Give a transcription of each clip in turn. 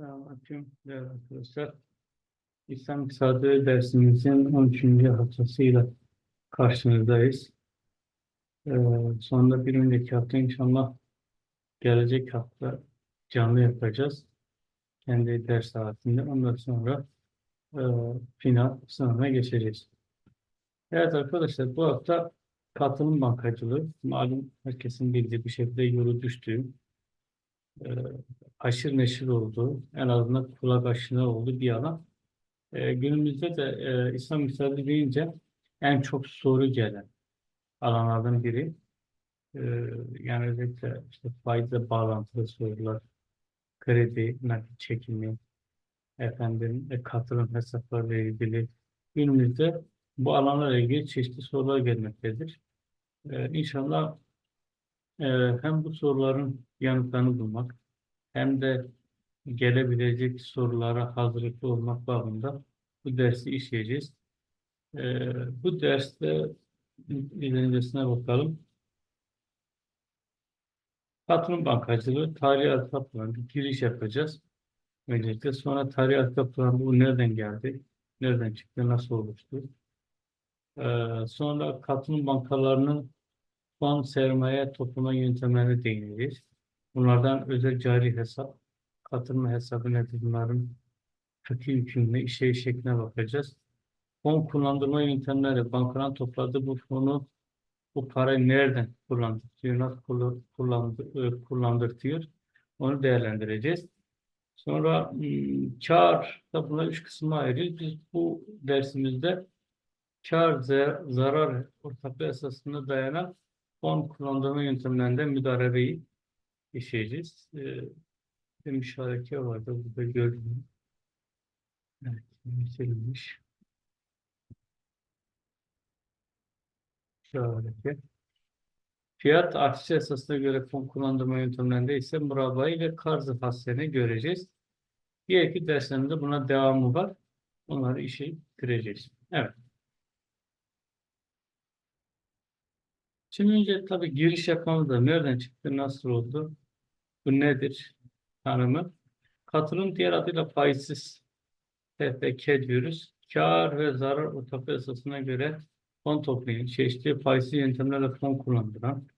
Selamünaleyküm değerli arkadaşlar. İslam İktisadi dersimizin 13. haftasıyla karşınızdayız. Ee, sonunda bir önceki hafta inşallah gelecek hafta canlı yapacağız. Kendi ders saatinde. Ondan sonra e, final sınavına geçeceğiz. Evet arkadaşlar bu hafta katılım bankacılığı malum herkesin bildiği bir şekilde yolu düştüğü e, aşırı neşir olduğu, en azından kulak aşina olduğu bir alan. E, günümüzde de e, İslam İktisadi deyince en çok soru gelen alanlardan biri. E, yani özellikle işte faize bağlantılı sorular, kredi, nakit çekimi, efendim, e, katılım hesaplarıyla ilgili günümüzde bu alanlarla ilgili çeşitli sorular gelmektedir. E, inşallah e, hem bu soruların yanıtlarını bulmak hem de gelebilecek sorulara hazırlıklı olmak babında bu dersi işleyeceğiz. Ee, bu derste ilerisine bakalım. Katılım bankacılığı, tarihi arka plan, bir giriş yapacağız. Öncelikle sonra tarihi arka plan bu nereden geldi, nereden çıktı, nasıl oluştu. Ee, sonra katılım bankalarının fon sermaye toplama yöntemlerine değineceğiz. Bunlardan özel cari hesap, katılma hesabı nedir bunların kötü yükümlü işe şekline bakacağız. Fon kullandırma yöntemleri, bankadan topladığı bu fonu, bu parayı nereden kullandırtıyor, nasıl kullan- kullandı, e, kullandırtıyor, onu değerlendireceğiz. Sonra hmm, kar da buna üç kısma ayırıyoruz. Biz bu dersimizde kar, za- zarar ortaklığı esasına dayanan fon kullandırma yöntemlerinden müdarebeyi işleyeceğiz. Ee, bir müşareke vardı burada gördüm. Evet, yükselmiş. Müşareke. Fiyat artışı esasına göre fon kullandırma yöntemlerinde ise murabayı ve karzı hasseni göreceğiz. Diğer iki derslerimde buna devamı var. Onları işe gireceğiz. Evet. Şimdi önce tabii giriş yapmamız da nereden çıktı, nasıl oldu? Bu nedir tanımı? Katılım diğer adıyla faizsiz TFK diyoruz. Kar ve zarar ortaklığı esasına göre fon toplayan, çeşitli faizsiz yöntemlerle fon kullandıran,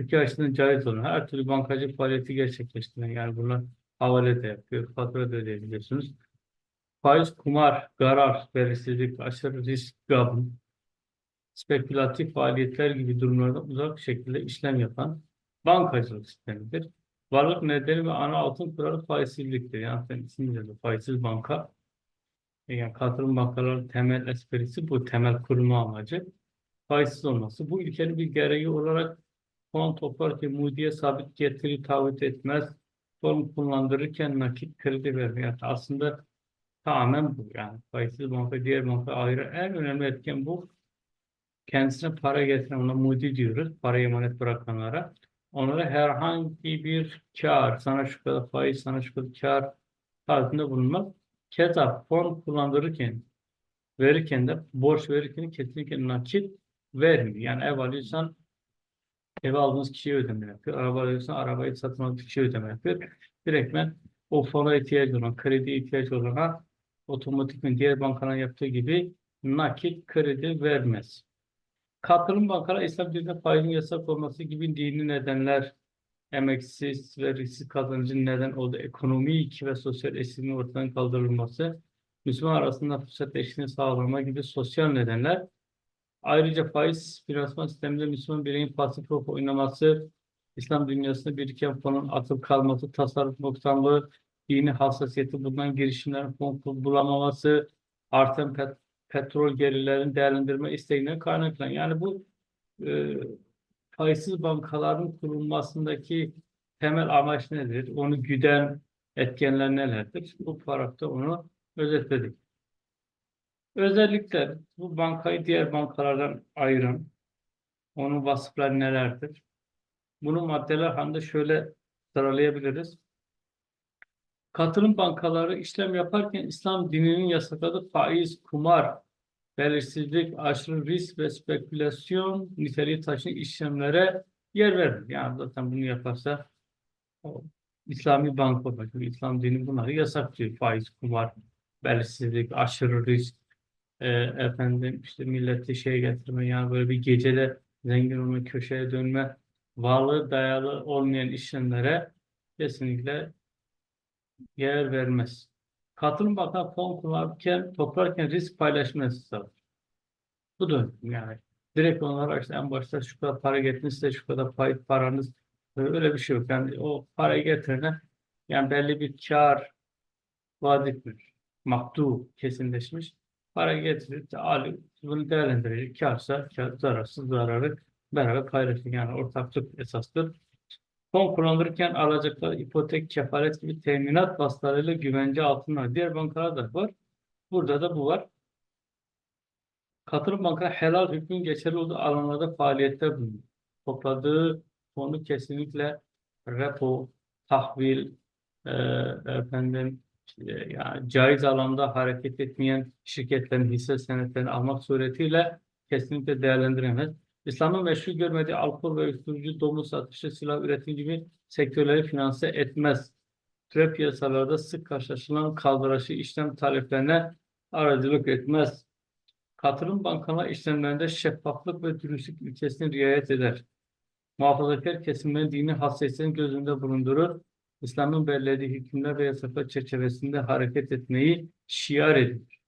iki açıdan caiz olan her türlü bankacı faaliyeti gerçekleştiren, yani bunlar havale de yapıyor, fatura da ödeyebiliyorsunuz. Faiz, kumar, garar, belirsizlik, aşırı risk, gabın, spekülatif faaliyetler gibi durumlarda uzak şekilde işlem yapan bankacılık sistemidir. Varlık nedeni ve ana altın kuralı faizsizliktir. Yani sen isminde de faizsiz banka. Yani katılım bankaların temel esprisi bu temel kurma amacı. Faizsiz olması. Bu ülkenin bir gereği olarak fon toplarken mudiye sabit getiri taahhüt etmez. Form kullandırırken nakit kredi vermiyor. Yani aslında tamamen bu. Yani faizsiz banka diğer banka ayrı. En önemli etken bu kendisine para getiren ona mudi diyoruz. Para emanet bırakanlara. Onlara herhangi bir kar, sana şu kadar faiz, sana şu kadar kar tarzında bulunmak. Keza fon kullandırırken, verirken de borç verirken kesinlikle nakit vermiyor. Yani ev alıyorsan ev aldığınız kişiye ödeme yapıyor. Araba alıyorsan arabayı satın aldığınız kişiye ödeme yapıyor. Direktmen o fona ihtiyacı olan, krediye ihtiyacı olana otomatikman diğer bankaların yaptığı gibi nakit kredi vermez. Katılım bankalar İslam dininde faizin yasak olması gibi dini nedenler, emeksiz ve risksiz kazancın neden olduğu ekonomik ve sosyal eşitliğin ortadan kaldırılması, Müslüman arasında fırsat eşitliğini sağlama gibi sosyal nedenler, ayrıca faiz finansman sisteminde Müslüman bireyin pasif rol oynaması, İslam dünyasında biriken fonun atıp kalması, tasarruf noksanlığı, dini hassasiyeti bulunan girişimlerin fon bulamaması, artan petrol gelirlerini değerlendirme isteğinden kaynaklanan. Yani bu e, faizsiz bankaların kurulmasındaki temel amaç nedir? Onu güden etkenler nelerdir? Bu paragrafta onu özetledik. Özellikle bu bankayı diğer bankalardan ayıran onun vasıfları nelerdir? Bunu maddeler halinde şöyle sıralayabiliriz. Katılım bankaları işlem yaparken İslam dininin yasakladığı faiz, kumar, belirsizlik, aşırı risk ve spekülasyon niteliği taşıyan işlemlere yer verir. Yani zaten bunu yaparsa o İslami banka. Çünkü İslam dini bunları yasaklıyor. Faiz, kumar, belirsizlik, aşırı risk, e, efendim işte milleti şey getirme yani böyle bir gecede zengin olma, köşeye dönme, varlığı dayalı olmayan işlemlere kesinlikle yer vermez. Katılım bakan fon kullanırken, toplarken risk paylaşma hesabı. Bu da yani. Direkt onlara işte en başta şu kadar para getirin şu kadar pay paranız öyle bir şey yok. Yani o parayı getirene yani belli bir kar vaat etmiyor. Maktu kesinleşmiş. Para getirir, alıp bunu değerlendirecek. Karsa kar, zararsız zararı beraber paylaşır. Yani ortaklık esastır. Fon kullanılırken alacaklar, ipotek, kefalet gibi teminat vasıtalarıyla güvence altına. Diğer bankalar da var. Burada da bu var. Katılım banka helal hükmün geçerli olduğu alanlarda faaliyette bulunuyor. Topladığı fonu kesinlikle repo, tahvil, e, efendim işte yani caiz alanda hareket etmeyen şirketlerin hisse senetlerini almak suretiyle kesinlikle değerlendiremez. İslam'ın meşru görmediği alkol ve uyuşturucu, domuz satışı, silah üretimi gibi sektörleri finanse etmez. Türe piyasalarda sık karşılaşılan kaldıraçlı işlem taleplerine aracılık etmez. Katılım bankalar işlemlerinde şeffaflık ve dürüstlük ilkesine riayet eder. Muhafazakar kesimlerin dini hassasiyetini göz önünde bulundurur. İslam'ın belirlediği hükümler ve yasaklar çerçevesinde hareket etmeyi şiar edilir.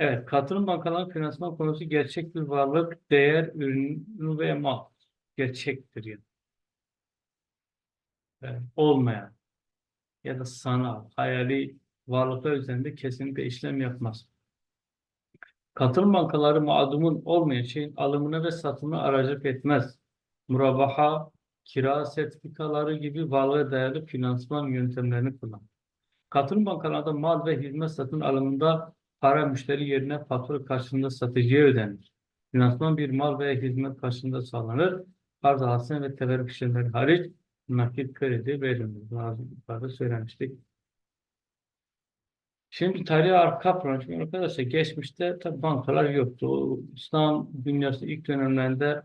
Evet, katılım bankaların finansman konusu gerçek bir varlık, değer, ürünü ve mal. Gerçektir yani. Evet, olmayan ya da sanal, hayali varlıklar üzerinde kesinlikle işlem yapmaz. Katılım bankaları mağdumun olmayan şeyin alımına ve satımına aracılık etmez. Murabaha, kira sertifikaları gibi varlığa dayalı finansman yöntemlerini kullanır. Katılım bankalarında mal ve hizmet satın alımında para müşteri yerine fatura karşılığında satıcıya ödenir. Finansman bir mal veya hizmet karşılığında sağlanır. Arz hasene ve teverrük işlemleri hariç nakit kredi verilir. Daha yukarıda söylemiştik. Şimdi tarihi arka plan. Çünkü arkadaşlar geçmişte tabi bankalar yoktu. İslam dünyası ilk dönemlerinde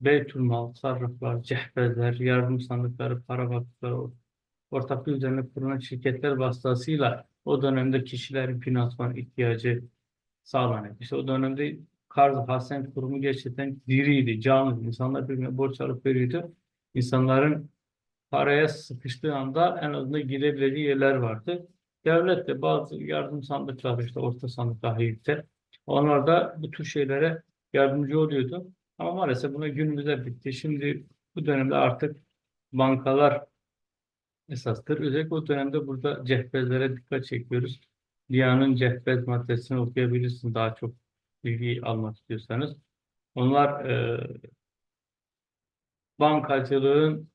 Beytülmal, sarraflar, cehbezler, yardım sandıkları, para vakıfları, ortaklık üzerine kurulan şirketler vasıtasıyla o dönemde kişilerin finansman ihtiyacı sağlanıyor. İşte o dönemde Karz Hasen kurumu gerçekten diriydi, canlı. İnsanlar birbirine borç alıp veriyordu. İnsanların paraya sıkıştığı anda en azından gidebileceği yerler vardı. Devlet de bazı yardım sandıkları işte orta sandıklar hayırdır. Onlar da bu tür şeylere yardımcı oluyordu. Ama maalesef buna günümüzde bitti. Şimdi bu dönemde artık bankalar esastır. Özellikle o dönemde burada cehbezlere dikkat çekiyoruz. Diyanın cehbez maddesini okuyabilirsiniz daha çok bilgi almak istiyorsanız. Onlar e, bankacılığın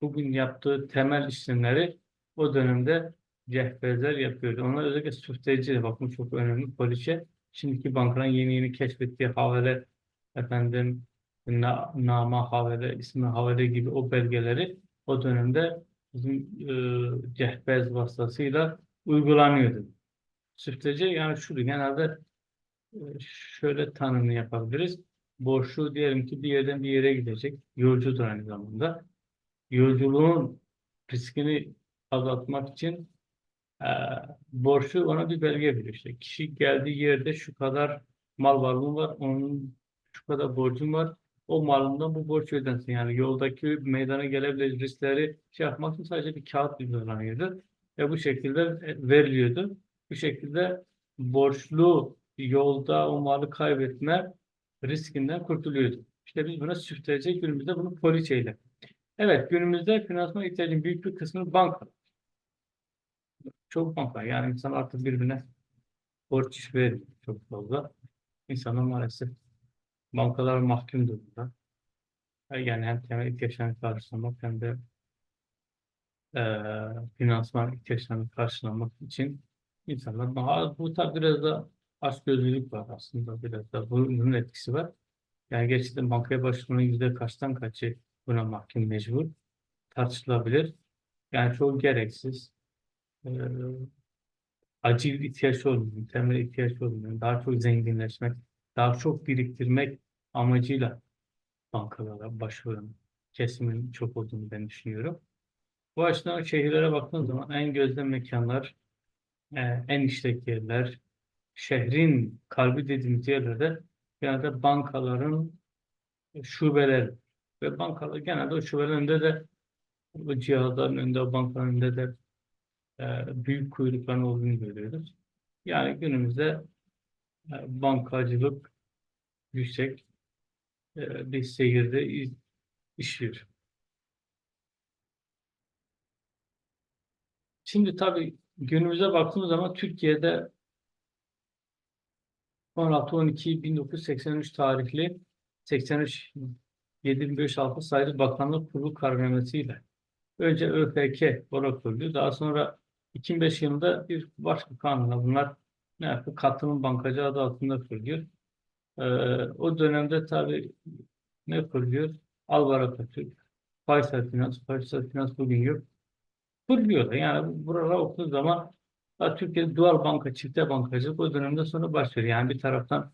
bugün yaptığı temel işlemleri o dönemde cehbezler yapıyordu. Onlar özellikle süfteci, bakın çok önemli poliçe. Şimdiki bankaların yeni yeni keşfettiği havale efendim na, nama havale, ismi havale gibi o belgeleri o dönemde bizim e, cehbez vasıtasıyla uygulanıyordu. Süfteci yani şudur genelde e, şöyle tanımını yapabiliriz. Borçlu diyelim ki bir yerden bir yere gidecek. Yolcudur aynı zamanda. Yolculuğun riskini azaltmak için e, borçlu ona bir belge veriyor. İşte kişi geldiği yerde şu kadar mal varlığı var, onun şu kadar borcum var. O malından bu borç ödensin. Yani yoldaki meydana gelebilecek riskleri şey yapmak için sadece bir kağıt düzenleniyordu. Ve bu şekilde e, veriliyordu. Bu şekilde borçlu yolda o malı kaybetme riskinden kurtuluyordu. İşte biz buna süftece günümüzde bunu poliçeyle. Evet günümüzde finansman ihtiyacının büyük bir kısmını banka. Çok banka. Yani insan artık birbirine borç veriyor çok fazla. İnsanlar maalesef bankalar mahkum durumda. Yani hem temel ihtiyaçlarını karşılamak hem de e, finansman ihtiyaçlarını karşılamak için insanlar bu, bu tabi biraz da açgözlülük var aslında biraz da bunun etkisi var. Yani gerçekten bankaya başvuranın yüzde kaçtan kaçı buna mahkum mecbur tartışılabilir. Yani çok gereksiz. E, acil ihtiyaç olmuyor, temel ihtiyaç olmuyor. Daha çok zenginleşmek, daha çok biriktirmek amacıyla bankalara başvuran kesimin çok olduğunu ben düşünüyorum. Bu açıdan şehirlere baktığın zaman en gözde mekanlar, e, en işlek yerler, şehrin kalbi dediğimiz yerlerde genelde bankaların şubeleri ve bankalar genelde o şubelerin önünde de bu cihazların önünde, o bankanın önünde de e, büyük kuyrukların olduğunu görüyoruz. Yani günümüzde bankacılık yüksek e, bir seyirde işliyor. Şimdi tabii günümüze baktığımız zaman Türkiye'de 16-12-1983 tarihli 83 7506 sayılı Bakanlık Kurulu kararnamesiyle önce ÖFK olarak kuruluyor. Daha sonra 2005 yılında bir başka kanunla bunlar ne yapıyor? Katılım Bankacı adı altında kuruluyor. Ee, o dönemde tabii ne kuruluyor? Alvaraka Türk, Faysal Finans, Faysal Finans bugün yok. Kuruluyor yani buralara okuduğu zaman Türkiye'de dual banka, çifte bankacılık o dönemde sonra başlıyor. Yani bir taraftan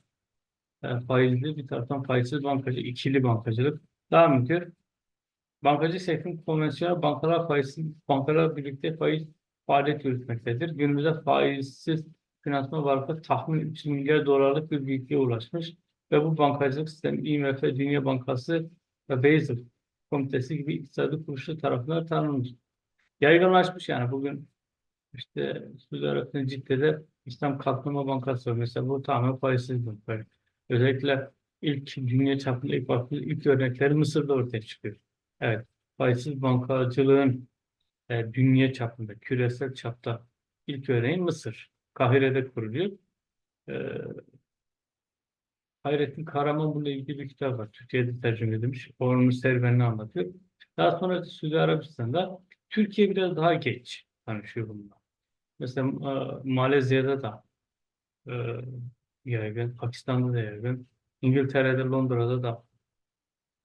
e, faizli, bir taraftan faizsiz bankacılık, ikili bankacılık devam ediyor. Bankacı sektörün konvansiyonel bankalar faizsiz, bankalar birlikte faiz faaliyet yürütmektedir. Günümüzde faizsiz finansman varlıkları tahmin 3 milyar dolarlık bir büyüklüğe ulaşmış ve bu bankacılık sistemi IMF, Dünya Bankası ve Basel Komitesi gibi iktisadi kuruluşlar tarafından tanınmış. Yaygınlaşmış yani bugün işte Suudi Arabistan Cidde'de İslam Kalkınma Bankası var. Mesela bu tamamen faizsiz bir. Özellikle ilk dünya çapında ilk baktığı ilk örnekleri Mısır'da ortaya çıkıyor. Evet, faizsiz bankacılığın e, dünya çapında, küresel çapta ilk örneği Mısır. Kahire'de kuruluyor. E, Hayrettin Karaman bununla ilgili bir kitap var. Türkiye'de tercüme edilmiş. Onun serüvenini anlatıyor. Daha sonra Suudi Arabistan'da Türkiye biraz daha geç tanışıyor bununla. Mesela e, Malezya'da da e, yaygın, Pakistan'da da yaygın, İngiltere'de, Londra'da da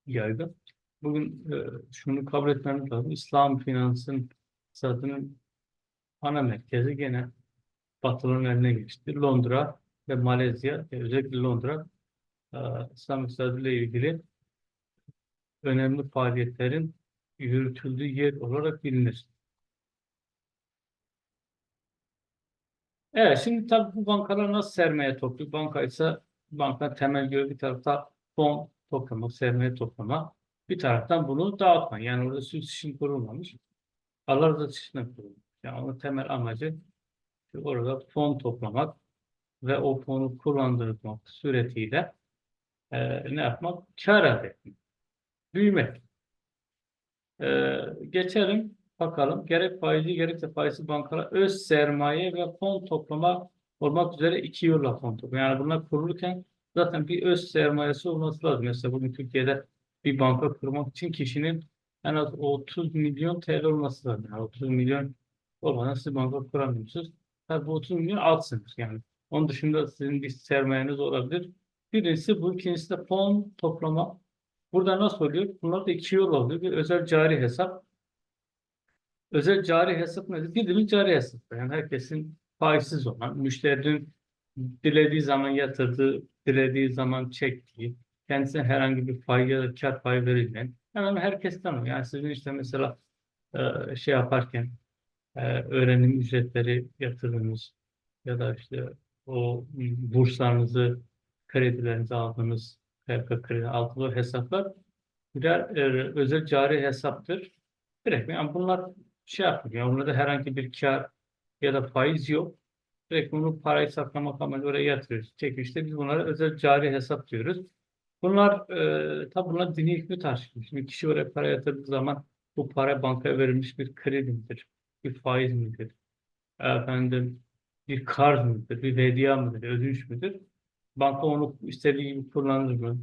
yaygın. Bugün e, şunu kabul etmemiz lazım. İslam finansın iktisadının ana merkezi gene Batılı'nın eline geçti. Londra ve Malezya, e, özellikle Londra e, İslam iktisadıyla ilgili önemli faaliyetlerin yürütüldüğü yer olarak bilinir. Evet, şimdi tabii bu bankalar nasıl sermaye topluyor? Banka ise banka temel görevi bir tarafta fon toplamak, sermaye toplamak. Bir taraftan bunu dağıtma. Yani orada süs için kurulmamış. Alar için kurulmuş. Yani onun temel amacı orada fon toplamak ve o fonu kullandırmak suretiyle e, ne yapmak? Kar etmek. Büyümek. E, geçelim bakalım. Gerek faizli gerekse faizsiz bankalar öz sermaye ve fon toplama olmak üzere iki yolla fon toplama. Yani bunlar kurulurken zaten bir öz sermayesi olması lazım. Mesela bugün Türkiye'de bir banka kurmak için kişinin en az 30 milyon TL olması lazım. Yani 30 milyon olmadan siz banka kuramıyorsunuz. Tabii bu 30 milyon alt sınır yani. Onun dışında sizin bir sermayeniz olabilir. Birincisi bu, ikincisi de fon toplama. Burada nasıl oluyor? Bunlar da iki yol oluyor. Bir özel cari hesap. Özel cari hesap nedir? Bildiğimiz cari hesap. Yani herkesin faizsiz olan, müşterinin dilediği zaman yatırdığı, dilediği zaman çektiği, kendisine herhangi bir faiz ya da kar payı verilmeyen hemen herkesten o. Yani sizin işte mesela e, şey yaparken e, öğrenim ücretleri yatırdığınız ya da işte o burslarınızı, kredilerinizi aldığınız PK kredi aldığı hesaplar birer e, özel cari hesaptır. Direkt yani bunlar şey yapmıyor. Yani bunlarda herhangi bir kar ya da faiz yok. Direkt bunu parayı saklamak amacıyla oraya yatırıyoruz. Çekişte biz bunlara özel cari hesap diyoruz. Bunlar e, tabi bunlar dini hükmü taşıyor. Şimdi kişi oraya para yatırdığı zaman bu para bankaya verilmiş bir kredi midir? Bir faiz midir? Efendim bir kar mıdır? Bir hediye midir? Ödünç müdür? Banka onu istediği gibi kullanır mı?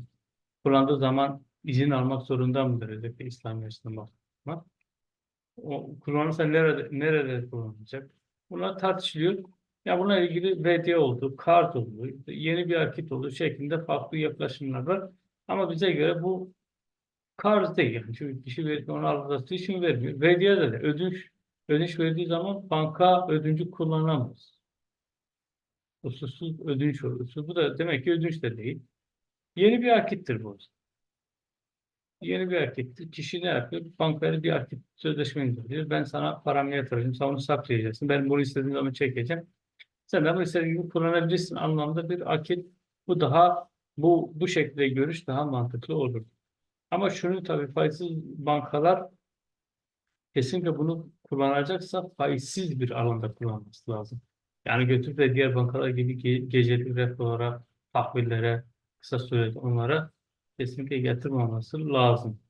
Kullandığı zaman izin almak zorunda mıdır? Özellikle İslam yaşında bakmak. O kullanırsa nerede, nerede kullanılacak? Bunlar tartışılıyor. Ya bununla ilgili VD oldu, kart oldu, yeni bir hareket oldu şeklinde farklı yaklaşımlar var. Ama bize göre bu karz değil. Yani çünkü kişi verdiği onu aldattığı için vermiyor. De, de ödünç, ödünç verdiği zaman banka ödüncü kullanamaz. Usulsüz ödünç olur. Bu da demek ki ödünç de değil. Yeni bir akittir bu. Yeni bir akit. Kişi ne yapıyor? Bankayla bir akit sözleşme imzalıyor. Ben sana paramı yatıracağım. Sen onu saklayacaksın. Ben bunu istediğim zaman çekeceğim. Sen de bunu istediğin gibi kullanabilirsin anlamda bir akit. Bu daha bu bu şekilde görüş daha mantıklı olur. Ama şunu tabii faizsiz bankalar kesinlikle bunu kullanacaksa faizsiz bir alanda kullanması lazım. Yani götürüp de diğer bankalar gibi ge gecelik repolara, tahvillere, kısa süreli onlara kesinlikle yatırmaması lazım.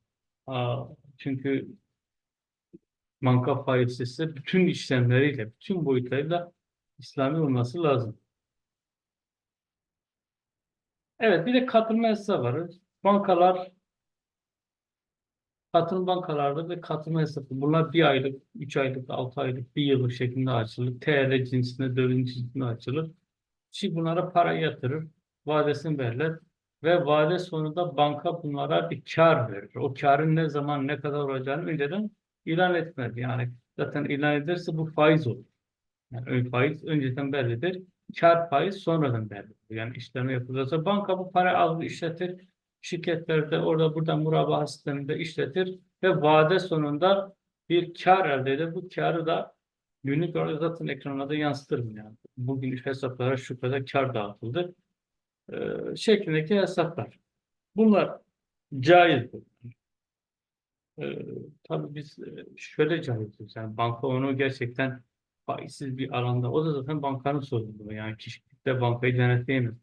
Aa, çünkü banka faizsizse bütün işlemleriyle, bütün boyutlarıyla İslami olması lazım. Evet, bir de katılma hesabı var. Bankalar Katılım bankalarda ve katılma hesabı. Bunlar bir aylık, üç aylık, altı aylık, bir yıllık şeklinde açılır. TL cinsinde, döviz cinsinde açılır. Kişi bunlara para yatırır, vadesini belirler ve vade sonunda banka bunlara bir kar verir. O karın ne zaman, ne kadar olacağını önceden ilan etmez. Yani zaten ilan ederse bu faiz olur. Yani ön faiz önceden bellidir. Kar faiz sonradan bellidir. Yani işlemi yapılırsa banka bu para alır, işletir şirketlerde orada burada murabaha sisteminde işletir ve vade sonunda bir kar elde eder. Bu karı da günlük olarak zaten ekrana da yansıtırım yani. Bugün hesaplara şu kadar kar dağıtıldı. Ee, şeklindeki hesaplar. Bunlar caizdir. Ee, tabii biz e, şöyle caiziz. Yani banka onu gerçekten faizsiz bir alanda. O da zaten bankanın sorumluluğu. Yani kişi de bankayı denetleyemez.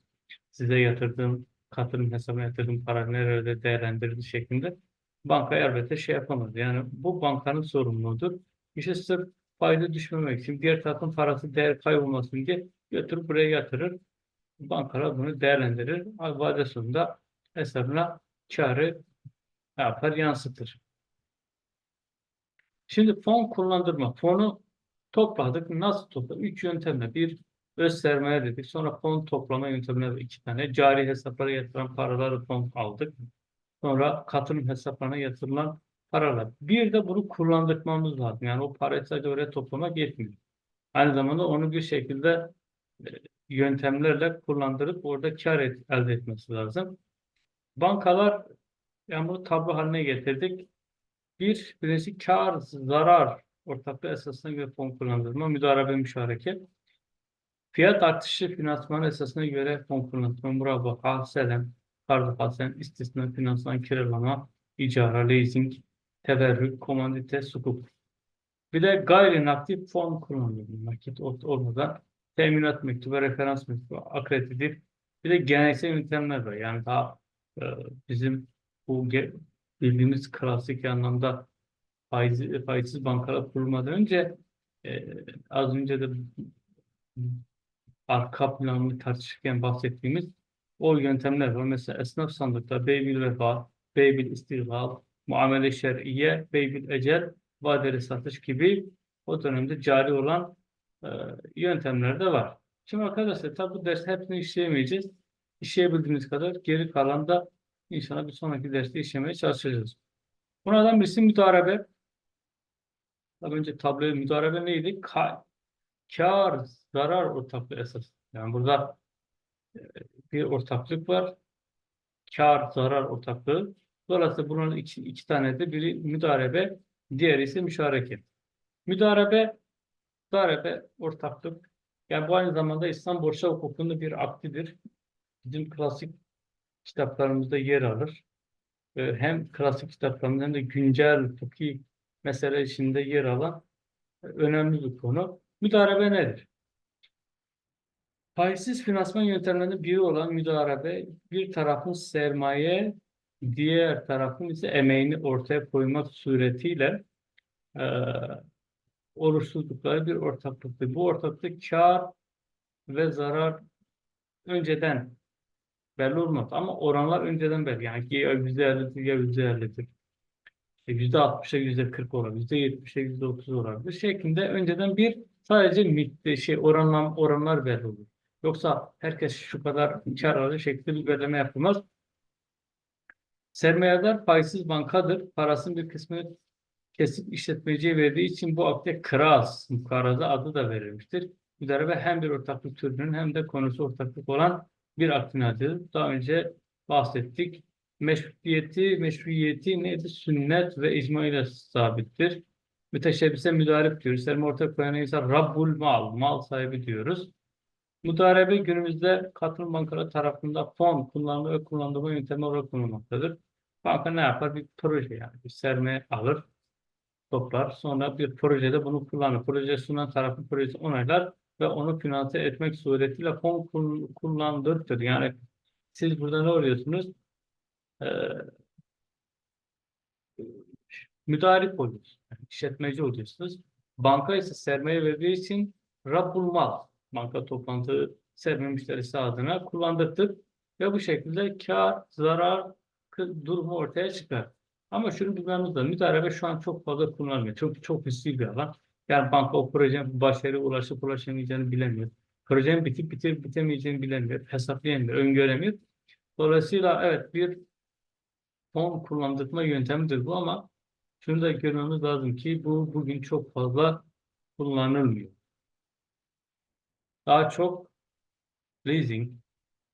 Size yatırdığım katılım hesabına yatırdığım para nerede değerlendirildi şeklinde banka elbette şey yapamaz. Yani bu bankanın sorumluluğudur. İşte sırf fayda düşmemek için diğer tarafın parası değer kaybolmasın diye götürüp buraya yatırır. Bankalar bunu değerlendirir. Vade sonunda hesabına karı yapar, yansıtır. Şimdi fon kullandırma. Fonu topladık. Nasıl topladık? Üç yöntemle. Bir, öz sermaye dedik. Sonra fon toplama yöntemleri iki tane. Cari hesaplara yatıran paraları fon aldık. Sonra katılım hesaplarına yatırılan paralar. Bir de bunu kullandırmamız lazım. Yani o parayı sadece oraya toplamak yetmiyor. Aynı zamanda onu bir şekilde e, yöntemlerle kullandırıp orada kar et, elde etmesi lazım. Bankalar yani bunu tablo haline getirdik. Bir, birincisi kar, zarar ortaklığı esasına göre fon kullandırma, müdarebe müşareke. Fiyat artışı finansman esasına göre fon kullanılma, murabaha, selam, kardı hasen, istisna, finansman, kiralama, icara, leasing, teverrük, komandite, sukuk. Bir de gayri nakdi fon kullanılıyor. Nakit olmadan teminat mektubu, referans mektubu, akreditif. Bir de geleneksel yöntemler var. Yani daha e, bizim bu bildiğimiz klasik anlamda faiz, faizsiz bankalar kurulmadan önce e, az önce de arka planını tartışırken bahsettiğimiz o yöntemler var. Mesela esnaf sandıkta beybil vefa, beybil istihlal, muamele şer'iye, beybil ecel, vadeli satış gibi o dönemde cari olan e, yöntemler de var. Şimdi arkadaşlar tabi bu ders hepsini işleyemeyeceğiz. İşleyebildiğimiz kadar geri kalan da inşallah bir sonraki derste işlemeye çalışacağız. Bunlardan birisi müdarebe. Tabii önce tabloya müdarebe neydi? Ka kar, zarar ortaklığı esas. Yani burada e, bir ortaklık var. Kar, zarar ortaklığı. Dolayısıyla bunun iki, iki tane de biri müdarebe, diğeri ise müşareke. Müdarebe, müdarebe ortaklık. Yani bu aynı zamanda İslam borsa hukukunda bir aktidir. Bizim klasik kitaplarımızda yer alır. Hem klasik kitaplarımızda hem de güncel fıkhi mesele içinde yer alan e, önemli bir konu. Müdarebe nedir? Faizsiz finansman yöntemlerinden biri olan müdarebe bir tarafın sermaye, diğer tarafın ise emeğini ortaya koymak suretiyle e, oluşturdukları bir ortaklıktır. Bu ortaklık kar ve zarar önceden belli olmaz ama oranlar önceden belli. Yani ya ellidir ya yüzde ellidir. E, yüzde altmışa yüzde kırk olabilir, yüzde yetmişe yüzde otuz olabilir şeklinde önceden bir sadece şey oranlar, oranlar belli olur. Yoksa herkes şu kadar kar alır şeklinde bir belirleme yapılmaz. Sermayedar faizsiz bankadır. Parasının bir kısmını kesip işletmeciye verdiği için bu akde kras, mukaraza adı da verilmiştir. Müdarebe hem bir ortaklık türünün hem de konusu ortaklık olan bir aktin adıdır. Daha önce bahsettik. meşruiyeti, meşruiyeti neydi? Sünnet ve icma ile sabittir. Müteşebbise müdarip diyoruz. Sermaye ortak koyan insan Rabbul mal, mal sahibi diyoruz. Mudarebe günümüzde katılım bankaları tarafından fon kullanma ve kullanılma yöntemi olarak kullanılmaktadır. Banka ne yapar? Bir proje yani bir sermaye alır, toplar. Sonra bir projede bunu kullanır. Proje sunan tarafın projesi onaylar ve onu finanse etmek suretiyle fon kul- kullandırtır. Yani siz burada ne oluyorsunuz? Ee, müdarip oluyorsunuz. Yani işletmeci oluyorsunuz. Banka ise sermaye verdiği için Rabbul Mal, banka toplantı sermaye müşterisi adına kullandırtır ve bu şekilde kar, zarar durumu ortaya çıkar. Ama şunu bilmemiz lazım. Müdarebe şu an çok fazla kullanılmıyor. Çok çok riskli bir alan. Yani banka o projenin başarıya ulaşıp ulaşamayacağını bilemiyor. Projenin bitip bitip bitemeyeceğini bilemiyor. Hesaplayamıyor, öngöremiyor. Dolayısıyla evet bir fon kullandırma yöntemidir bu ama şunu da görmemiz lazım ki bu bugün çok fazla kullanılmıyor. Daha çok leasing,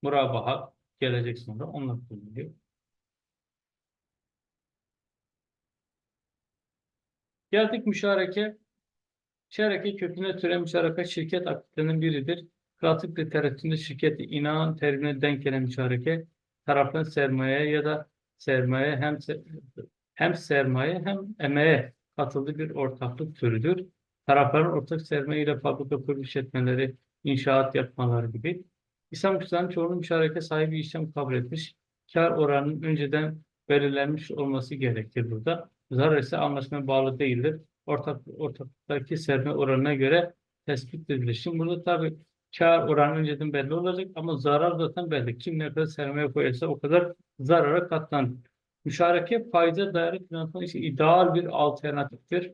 murabaha gelecek sonra onlar kullanılıyor. Geldik müşareke. Müşareke köküne türeyen müşareke şirket aktiflerinin biridir. Pratik literatüründe şirketi inan terimine denk gelen müşareke tarafların sermaye ya da sermaye hem hem sermaye hem emeğe katıldığı bir ortaklık türüdür. Tarafların ortak sermaye ile fabrika kuruluş işletmeleri, inşaat yapmaları gibi. İslam Müslüman çoğunun müşareke sahibi işlem kabul etmiş. Kar oranının önceden belirlenmiş olması gerekir burada. Zarar ise anlaşmaya bağlı değildir. Ortak, ortaktaki sermaye oranına göre tespit edilir. Şimdi burada tabii kar oranı önceden belli olacak ama zarar zaten belli. Kim ne kadar sermaye koyarsa o kadar zarara katlanır. Müşareke faize dayalı finansman için ideal bir alternatiftir.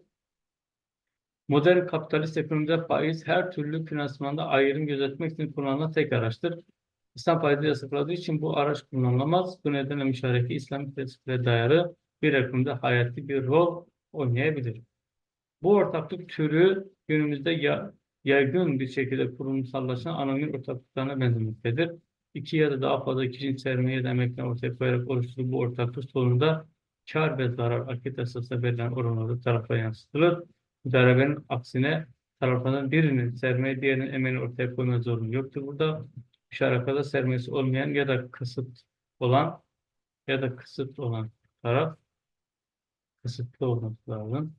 Modern kapitalist ekonomide faiz her türlü finansmanda ayrım gözetmek için kullanılan tek araçtır. İslam faizi yasakladığı için bu araç kullanılamaz. Bu nedenle müşareke İslam prensiplerine dayalı bir ekonomide hayati bir rol oynayabilir. Bu ortaklık türü günümüzde ya, yaygın bir şekilde kurumsallaşan anonim ortaklıklarına benzemektedir. İki ya da daha fazla kişinin sermaye emeklerini ortaya koyarak oluşturduğu bu ortaklık sonunda kar ve zarar akit esasına verilen oranları tarafa yansıtılır. Müdarebenin aksine taraflardan birinin sermaye diğerinin emeğini ortaya koyma zorunlu yoktur. Burada müşarekada sermayesi olmayan ya da kısıt olan ya da kısıt olan taraf kısıtlı olması lazım.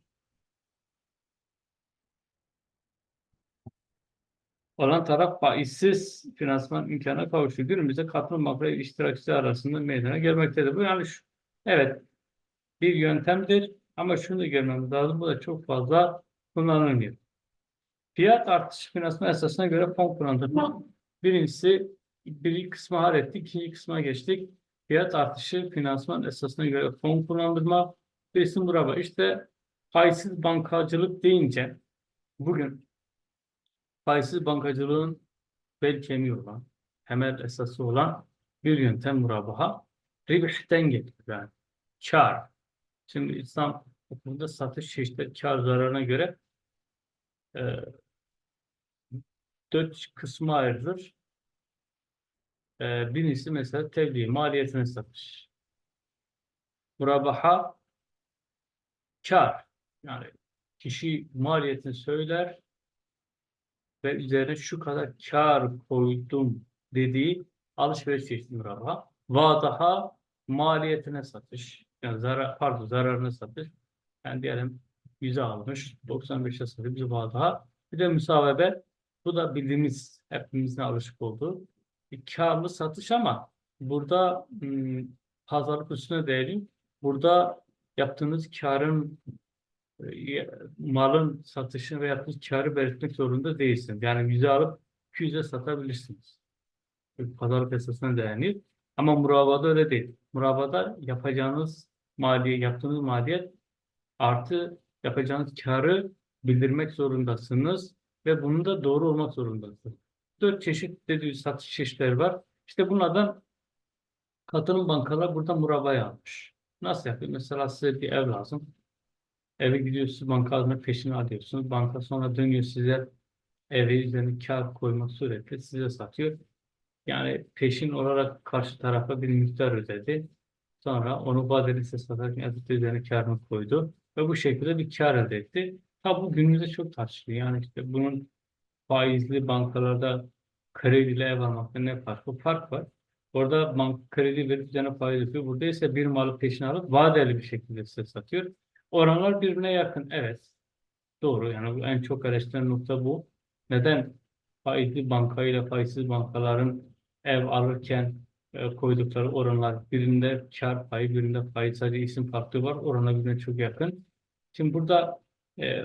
olan taraf faizsiz finansman imkanına kavuşuyor. Günümüzde katılım makro iştirakçısı arasında meydana gelmektedir. Bu yani şu, evet bir yöntemdir ama şunu da görmemiz lazım. Bu da çok fazla kullanılmıyor. Fiyat artışı finansman esasına göre fon kullandırma. Birincisi bir kısmı hallettik, ikinci kısma geçtik. Fiyat artışı finansman esasına göre fon kullandırma. Birisi muraba. İşte faizsiz bankacılık deyince bugün faizsiz bankacılığın bel kemiği olan, temel esası olan bir yöntem murabaha. Ribihten geliyor yani. Kar. Şimdi İslam okulunda satış çeşitleri kar zararına göre e, dört kısma ayrılır. E, birincisi mesela tebliğ, maliyetine satış. Murabaha kar. Yani kişi maliyetini söyler, ve üzerine şu kadar kar koydum dediği alışveriş çeşidi murabaha. Vadaha maliyetine satış. Yani zarar, pardon zararına satış. Yani diyelim 100'e almış, 95'e satıyor. Bir vadaha. Bir de müsavebe. Bu da bildiğimiz, hepimizin alışık olduğu bir karlı satış ama burada hmm, pazarlık üstüne değilim. Burada yaptığınız karın e, malın satışını ve yaptığınız karı belirtmek zorunda değilsiniz. Yani yüze alıp 200'e satabilirsiniz. Pazarlık esasına dayanıyor. Ama murabada öyle değil. Murabada yapacağınız maliye, yaptığınız maliyet artı yapacağınız karı bildirmek zorundasınız ve bunun da doğru olmak zorundasınız. Dört çeşit dediği satış çeşitleri var. İşte bunlardan katılım bankalar burada murabaya almış. Nasıl yapıyor? Mesela size bir ev lazım. Eve gidiyorsunuz bankalarına peşini alıyorsunuz. Banka sonra dönüyor size evi üzerine kar koymak suretiyle size satıyor. Yani peşin olarak karşı tarafa bir miktar ödedi. Sonra onu vadeli hisse satarken üzerine karını koydu. Ve bu şekilde bir kar elde etti. Tabi bu günümüzde çok tartışılıyor. Yani işte bunun faizli bankalarda krediyle ev almakta ne farkı? Fark var. Orada bank kredi verip üzerine faiz yapıyor. Burada ise bir malı peşine alıp vadeli bir şekilde size satıyor. Oranlar birbirine yakın. Evet. Doğru. Yani bu en çok eleştirilen nokta bu. Neden faizli banka ile faizsiz bankaların ev alırken koydukları oranlar birinde kar payı, birinde faiz sadece isim farklı var. Oranlar birbirine çok yakın. Şimdi burada e,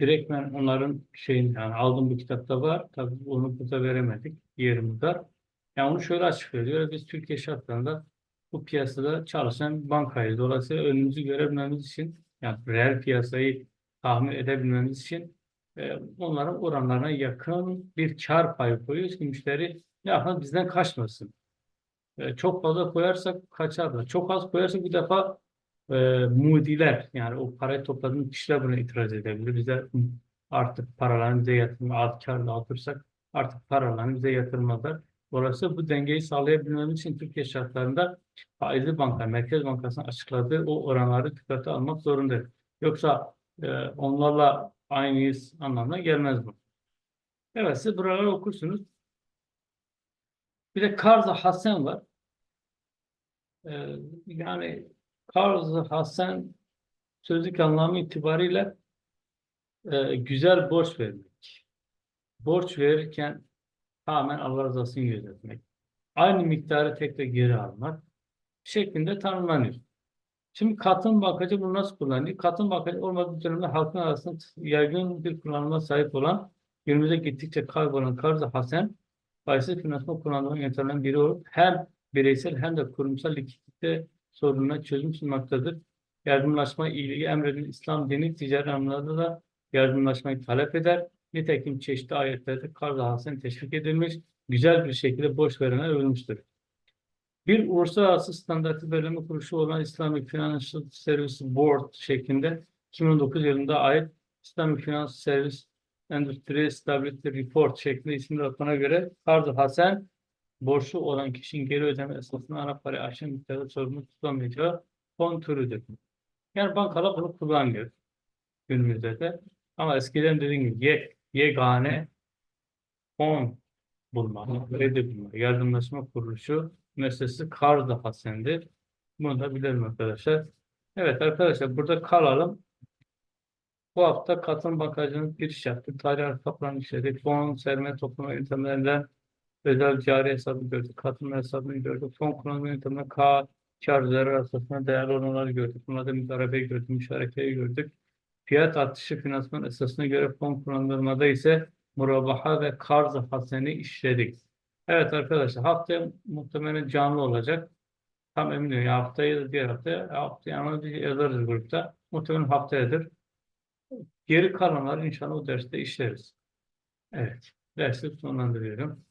direktmen onların şeyin yani aldığım bu kitapta var. Tabii onu burada veremedik. Yerimizde. Yani onu şöyle açıklıyor. Diyor, biz Türkiye şartlarında bu piyasada çalışan bankayız. Dolayısıyla önümüzü görebilmemiz için yani reel piyasayı tahmin edebilmemiz için e, onların oranlarına yakın bir kar payı koyuyoruz ki müşteri ne bizden kaçmasın. E, çok fazla koyarsak kaçarlar. Çok az koyarsak bir defa e, mudiler yani o parayı topladığımız kişiler buna itiraz edebilir. Bize artık paralarını bize yatırma, alt karla atırsak artık paralarını bize yatırmazlar. Dolayısıyla bu dengeyi sağlayabilmemiz için Türkiye şartlarında faizli banka, Merkez Bankası'nın açıkladığı o oranları dikkate almak zorundayız. Yoksa e, onlarla aynıyız anlamına gelmez bu. Evet siz buraları okursunuz. Bir de Karz-ı Hasen var. Ee, yani Karz-ı Hasen sözlük anlamı itibariyle e, güzel borç vermek. Borç verirken tamamen Allah rızasını gözetmek. Aynı miktarı tek tek geri almak şeklinde tanımlanıyor. Şimdi katın bankacı bunu nasıl kullanıyor? Katın bankacı olmadığı dönemde halkın arasında yaygın bir kullanıma sahip olan günümüze gittikçe kaybolan Karz-ı Hasen faizsiz finansman kullanılan yöntemlerden biri olup hem bireysel hem de kurumsal likidite sorununa çözüm sunmaktadır. Yardımlaşma iyiliği emredilen İslam dini ticari anlamda da yardımlaşmayı talep eder. Nitekim çeşitli ayetlerde Karz-ı Hasen teşvik edilmiş, güzel bir şekilde borç verene övülmüştür. Bir uluslararası standartı belirleme kuruluşu olan Islamic Financial Services Board şeklinde 2009 yılında ait Islamic Financial Service Endüstri Stability Report şeklinde isimli rapora göre Karz-ı Hasen borçlu olan kişinin geri ödeme esasını ana parayı aşan miktarda sorumlu tutamayacağı fon türüdür. Yani bankalar bunu kullanıyor günümüzde de. Ama eskiden dediğim gibi ye, yegane fon bulma, kredi bulma, yardımlaşma kuruluşu meselesi Karz-ı Hasen'dir. Bunu da bilelim arkadaşlar. Evet arkadaşlar burada kalalım. Bu hafta katılım bankacının giriş yaptık. Tarih hesaplarını işledik. Fon sermaye toplama yöntemlerinden özel cari hesabı gördük. Katılım hesabını gördük. Fon kullanma yönteminden K, kar zarar esasına değerli olanları gördük. Bunlarda müdarabeyi gördük, müşarekeyi gördük. Fiyat artışı finansman esasına göre fon kullanılmada ise murabaha ve karz haseni işledik. Evet arkadaşlar haftaya muhtemelen canlı olacak. Tam emin değilim. Ya haftaya da diğer haftaya. Haftaya ama bir yazarız grupta. Muhtemelen haftayadır. Geri kalanları inşallah o derste işleriz. Evet. Dersi sonlandırıyorum.